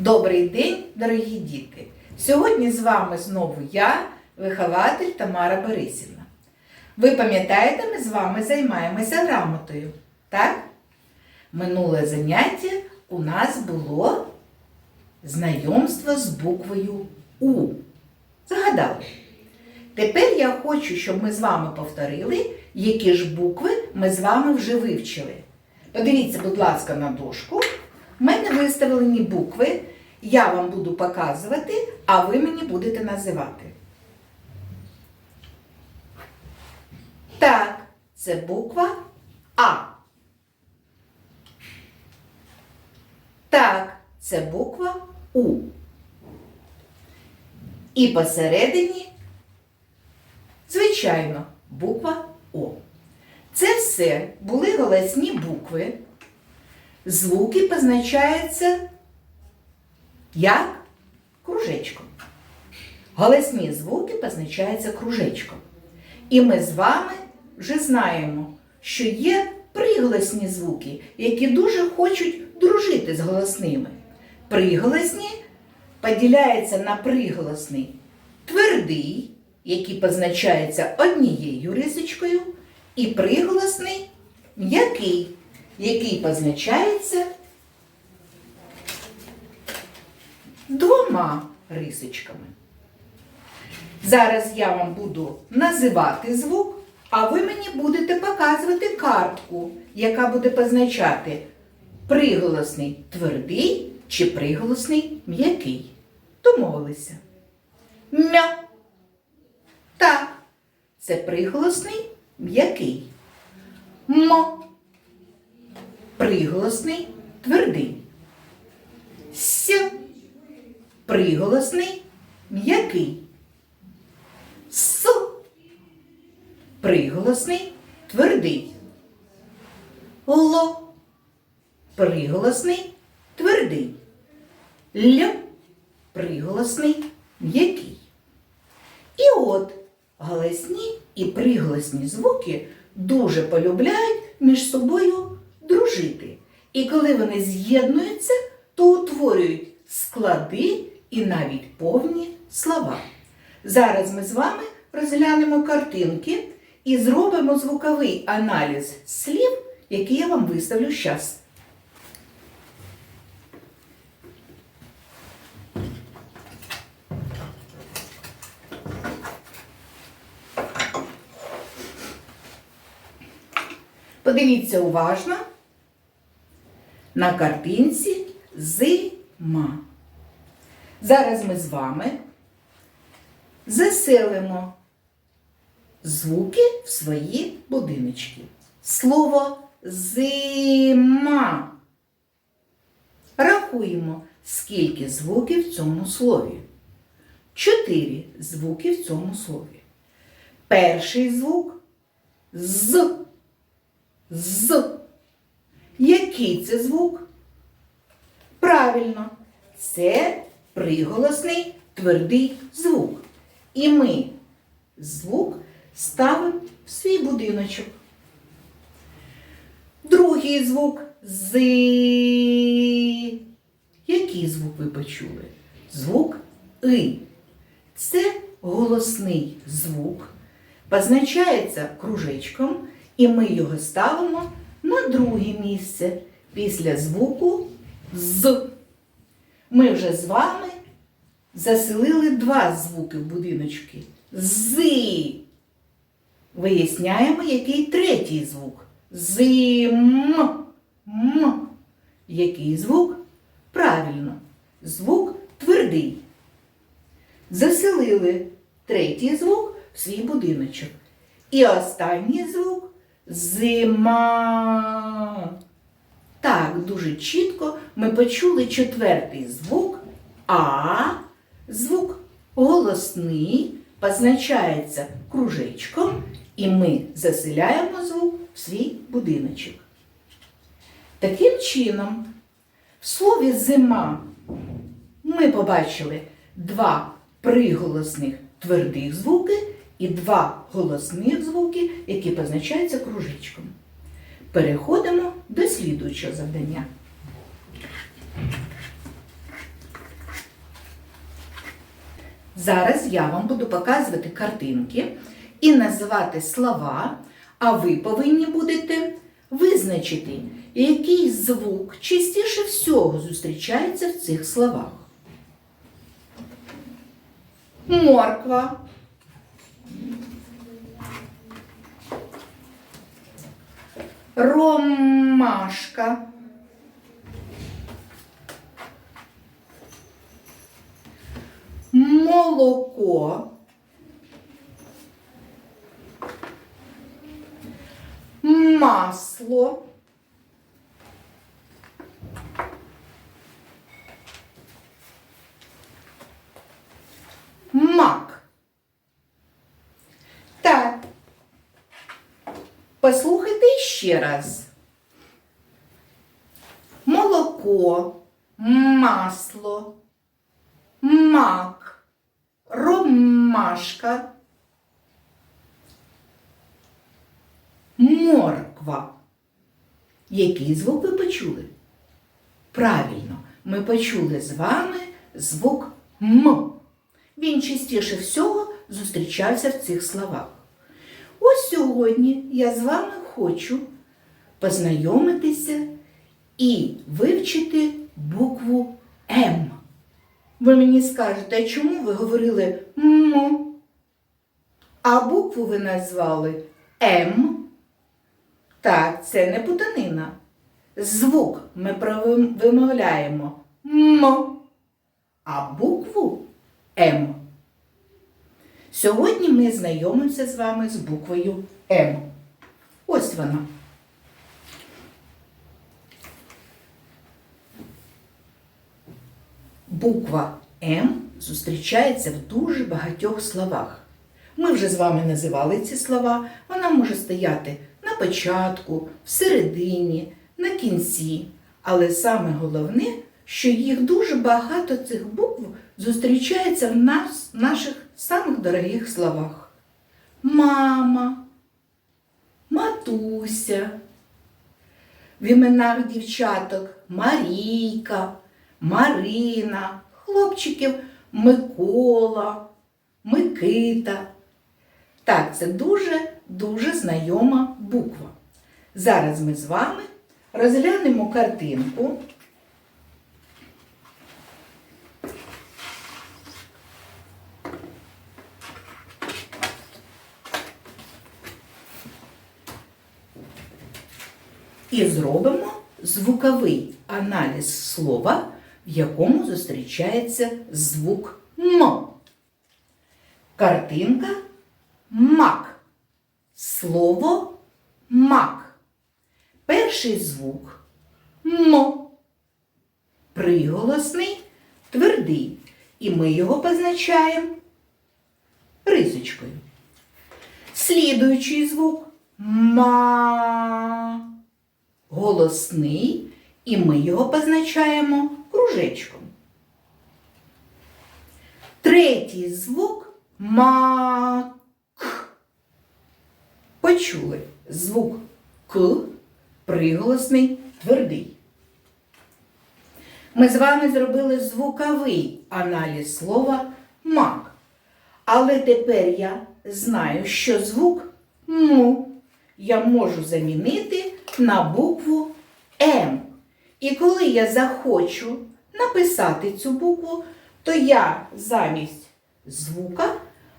Добрий день, дорогі діти! Сьогодні з вами знову я, вихователь Тамара Борисівна. Ви пам'ятаєте, ми з вами займаємося грамотою, так? Минуле заняття у нас було знайомство з буквою У. Згадали? Тепер я хочу, щоб ми з вами повторили, які ж букви ми з вами вже вивчили. Подивіться, будь ласка, на дошку. У мене виставлені букви. Я вам буду показувати, а ви мені будете називати. Так, це буква А. Так, це буква У. І посередині, звичайно, буква О. Це все були голосні букви. Звуки позначаються як кружечком. Голосні звуки позначаються кружечком. І ми з вами вже знаємо, що є приголосні звуки, які дуже хочуть дружити з голосними. Приголосні поділяються на приголосний твердий, який позначається однією рисочкою, і приголосний м'який, який позначається двома рисочками. Зараз я вам буду називати звук, а ви мені будете показувати картку, яка буде позначати приголосний твердий чи приголосний м'який. Домовилися. Мя. Так, це приголосний м'який. Мо. Приголосний твердий. Приголосний м'який. С. Приголосний твердий. Ло. Приголосний твердий. Л. Приголосний м'який. І от голосні і приголосні звуки дуже полюбляють між собою дружити. І коли вони з'єднуються, то утворюють склади і навіть повні слова. Зараз ми з вами розглянемо картинки і зробимо звуковий аналіз слів, які я вам виставлю зараз. Подивіться уважно на картинці зима. Зараз ми з вами заселимо звуки в свої будиночки. Слово зима. Рахуємо, скільки звуків в цьому слові. Чотири звуки в цьому слові. Перший звук з. З. Який це звук? Правильно, це приголосний твердий звук. І ми звук ставимо в свій будиночок. Другий звук з. Який звук ви почули? Звук И. Це голосний звук, позначається кружечком, і ми його ставимо на друге місце після звуку з. Ми вже з вами заселили два звуки в будиночки. З. Виясняємо, який третій звук. Зим. М. Який звук? Правильно. Звук твердий. Заселили третій звук в свій будиночок. І останній звук зима. Так, дуже чітко ми почули четвертий звук А. Звук голосний позначається кружечком, і ми заселяємо звук в свій будиночок. Таким чином, в слові зима ми побачили два приголосних твердих звуки і два голосних звуки, які позначаються кружечком. Переходимо до слідуючого завдання. Зараз я вам буду показувати картинки і називати слова, а ви повинні будете визначити, який звук частіше всього зустрічається в цих словах. Морква. Ромашка. Молоко. Масло. Мак. Так. Послухайте ще раз. Молоко, масло, мак, ромашка, морква. Який звук ви почули? Правильно, ми почули з вами звук М. Він частіше всього зустрічався в цих словах. Ось сьогодні я з вами хочу познайомитися і вивчити букву М. Ви мені скажете, а чому ви говорили М? А букву ви назвали М. Так, це не путанина. Звук ми вимовляємо М, а букву М. Сьогодні ми знайомимося з вами з буквою М. Ось вона. Буква М зустрічається в дуже багатьох словах. Ми вже з вами називали ці слова. Вона може стояти на початку, всередині, на кінці. Але саме головне, що їх дуже багато цих букв зустрічається в нас, наших самих дорогих словах. Мама, матуся. В іменах дівчаток Марійка, Марина, хлопчиків Микола, Микита. Так, це дуже-дуже знайома буква. Зараз ми з вами розглянемо картинку. І зробимо звуковий аналіз слова, в якому зустрічається звук М. Картинка мак. Слово мак. Перший звук М. Приголосний твердий. І ми його позначаємо рисочкою. Слідуючий звук ма. Голосний, і ми його позначаємо кружечком. Третій звук мак. Почули звук К, приголосний твердий. Ми з вами зробили звуковий аналіз слова мак. Але тепер я знаю, що звук му я можу замінити на букву М. І коли я захочу написати цю букву, то я замість звука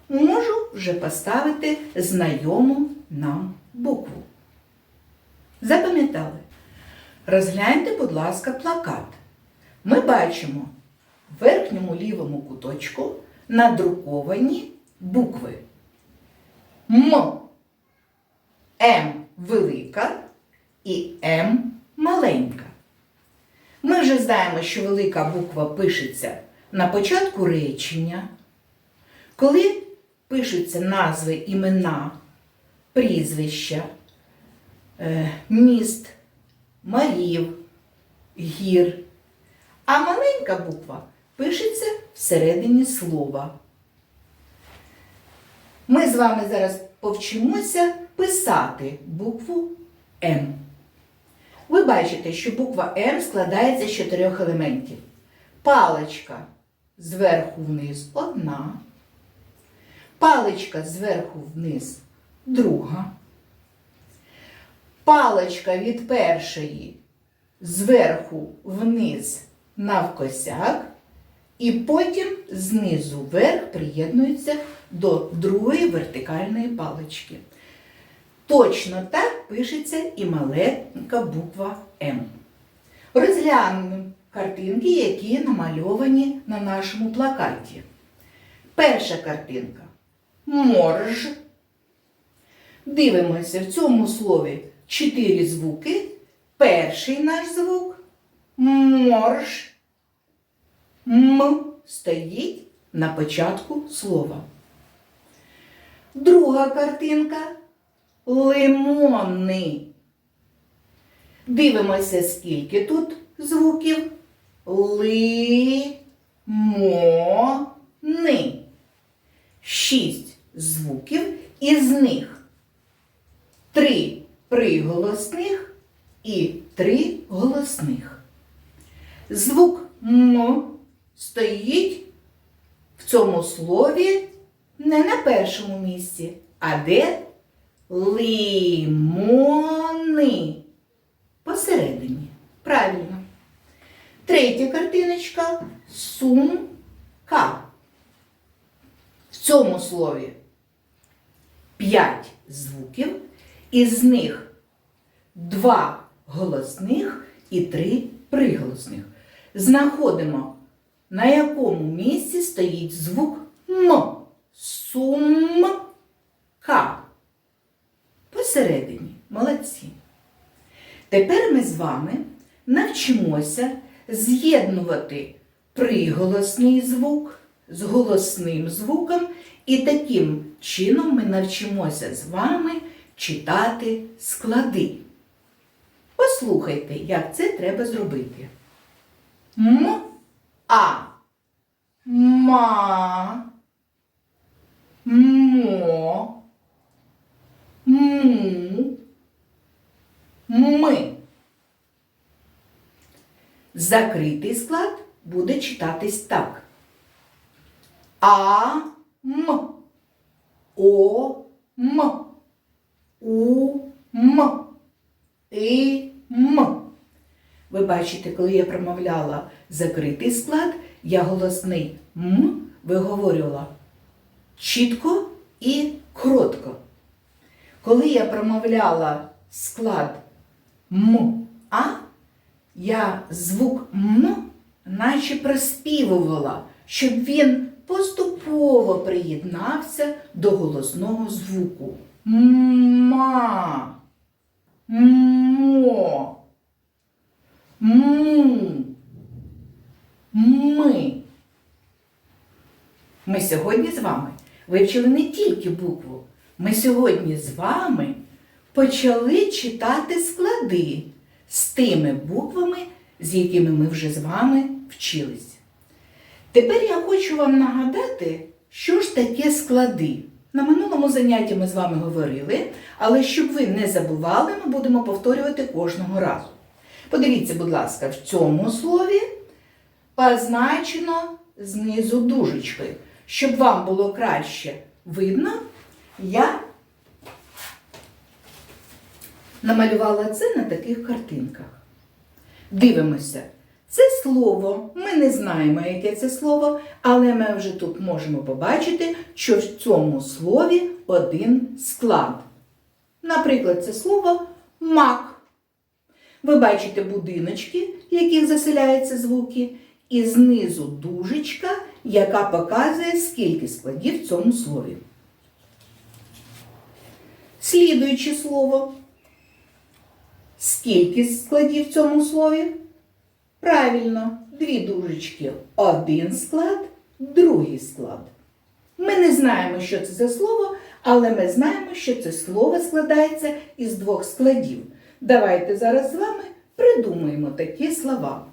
можу вже поставити знайому нам букву. Запам'ятали? Розгляньте, будь ласка, плакат. Ми бачимо в верхньому лівому куточку надруковані букви М. М велика і М маленька. Ми вже знаємо, що велика буква пишеться на початку речення, коли пишуться назви імена, прізвища, е, міст, марів, гір. А маленька буква пишеться всередині слова. Ми з вами зараз повчимося писати букву М. Ви бачите, що буква М складається з чотирьох елементів. Паличка зверху вниз одна, Паличка зверху вниз друга. Паличка від першої зверху вниз навкосяк. І потім знизу вверх приєднується до другої вертикальної палички. Точно так пишеться і маленька буква М. Розглянемо картинки, які намальовані на нашому плакаті. Перша картинка морж. Дивимося в цьому слові чотири звуки. Перший наш звук морж. М стоїть на початку слова. Друга картинка лимони. Дивимося, скільки тут звуків. Шість звуків, із них три приголосних і три голосних. Звук М стоїть в цьому слові не на першому місці, а де лимони. Посередині. Правильно. Третя картиночка сумка. В цьому слові п'ять звуків, із них два голосних і три приголосних. Знаходимо, на якому місці стоїть звук М. Сумка. Посередині. Молодці. Тепер ми з вами навчимося з'єднувати приголосний звук з голосним звуком, і таким чином ми навчимося з вами читати склади. Послухайте, як це треба зробити. М, а, ма, мо, му, ми. Закритий склад буде читатись так. А, м, о, м, у, м, і, м. Ви бачите, коли я промовляла закритий склад, я голосний м виговорювала чітко і коротко. Коли я промовляла склад м, а, я звук м наче проспівувала, щоб він поступово приєднався до голосного звуку. Ма. Мо. Му. Ми. Ми сьогодні з вами вивчили не тільки букву. Ми сьогодні з вами почали читати склади з тими буквами, з якими ми вже з вами вчились. Тепер я хочу вам нагадати, що ж таке склади. На минулому занятті ми з вами говорили, але щоб ви не забували, ми будемо повторювати кожного разу. Подивіться, будь ласка, в цьому слові позначено знизу дужечкою. Щоб вам було краще видно, я намалювала це на таких картинках. Дивимося. Це слово, ми не знаємо, яке це слово, але ми вже тут можемо побачити, що в цьому слові один склад. Наприклад, це слово мак. Ви бачите будиночки, в яких заселяються звуки, і знизу дужечка, яка показує, скільки складів в цьому слові. Слідуюче слово. Скільки складів в цьому слові? Правильно, дві дужечки. Один склад, другий склад. Ми не знаємо, що це за слово, але ми знаємо, що це слово складається із двох складів. Давайте зараз з вами придумаємо такі слова.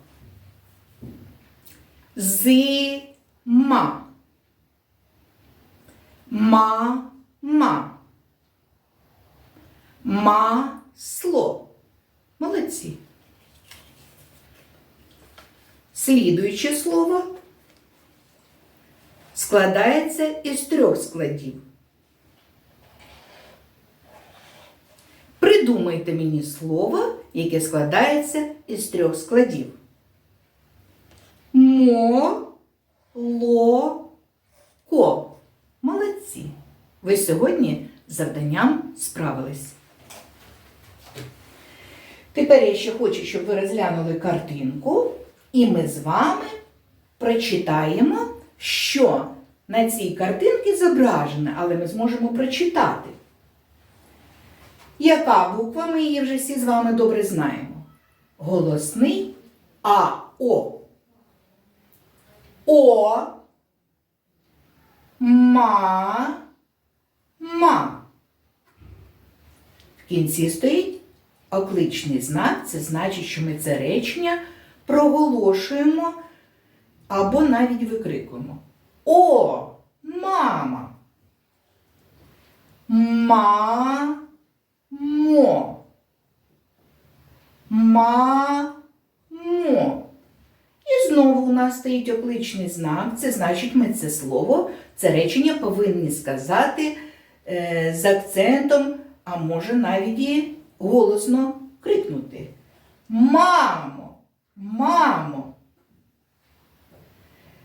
Зима. Ма-ма. Масло. Молодці. Слідуюче слово складається із трьох складів. Придумайте мені слово, яке складається із трьох складів. Мо, ло, ко. Молодці. Ви сьогодні з завданням справились. Тепер я ще хочу, щоб ви розглянули картинку, і ми з вами прочитаємо, що на цій картинці зображено, але ми зможемо прочитати. Яка буква? Ми її вже всі з вами добре знаємо. Голосний А О. О. Ма. Ма. В кінці стоїть окличний знак. Це значить, що ми це речення проголошуємо або навіть викрикуємо. О, мама. Ма. Мо. Ма. Мо. І знову у нас стоїть окличний знак. Це значить, ми це слово, це речення повинні сказати е, з акцентом, а може навіть і голосно крикнути. Мамо! Мамо!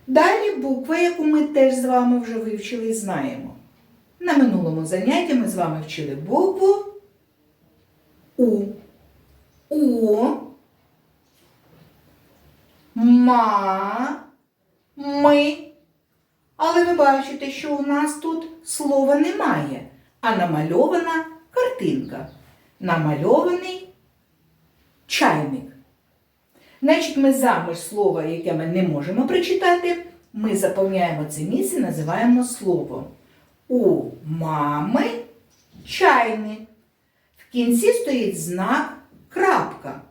Далі буква, яку ми теж з вами вже вивчили і знаємо. На минулому занятті ми з вами вчили букву У. У. Ма. Ми. Але ви бачите, що у нас тут слова немає, а намальована картинка. Намальований чайник. Значить, ми замість слова, яке ми не можемо прочитати, ми заповняємо це місце, називаємо слово. У мами чайник. В кінці стоїть знак крапка.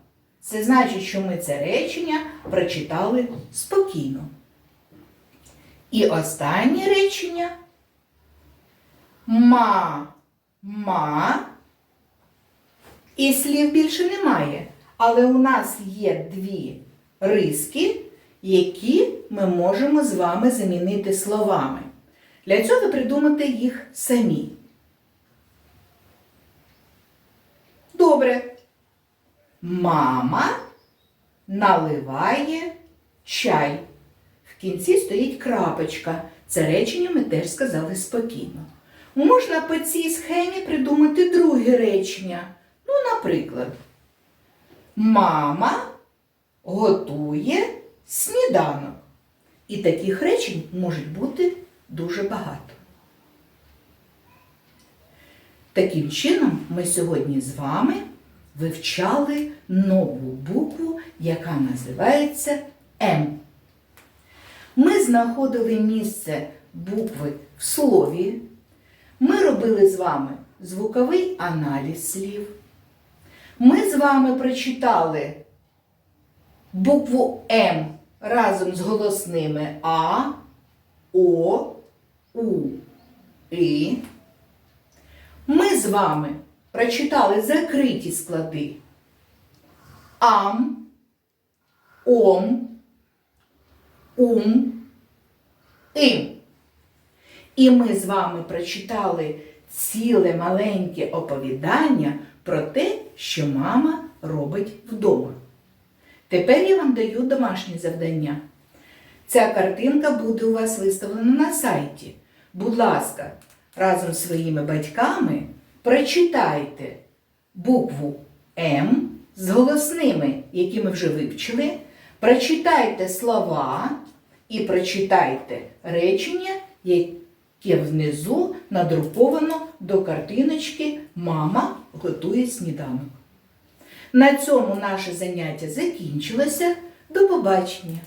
Це значить, що ми це речення прочитали спокійно. І останнє речення ма, ма. І слів більше немає. Але у нас є дві риски, які ми можемо з вами замінити словами. Для цього придумати їх самі. Добре. Мама наливає чай. В кінці стоїть крапочка. Це речення ми теж сказали спокійно. Можна по цій схемі придумати друге речення. Ну, наприклад, мама готує сніданок. І таких речень може бути дуже багато. Таким чином, ми сьогодні з вами вивчали нову букву, яка називається М. Ми знаходили місце букви в слові. Ми робили з вами звуковий аналіз слів. Ми з вами прочитали букву М разом з голосними А, О, У, І. Ми з вами прочитали закриті склади ам, ом, ум, ім. І ми з вами прочитали ціле маленьке оповідання про те, що мама робить вдома. Тепер я вам даю домашнє завдання. Ця картинка буде у вас виставлена на сайті. Будь ласка, разом з своїми батьками прочитайте букву М з голосними, які ми вже вивчили. Прочитайте слова і прочитайте речення, яке внизу надруковано до картиночки Мама готує сніданок. На цьому наше заняття закінчилося. До побачення!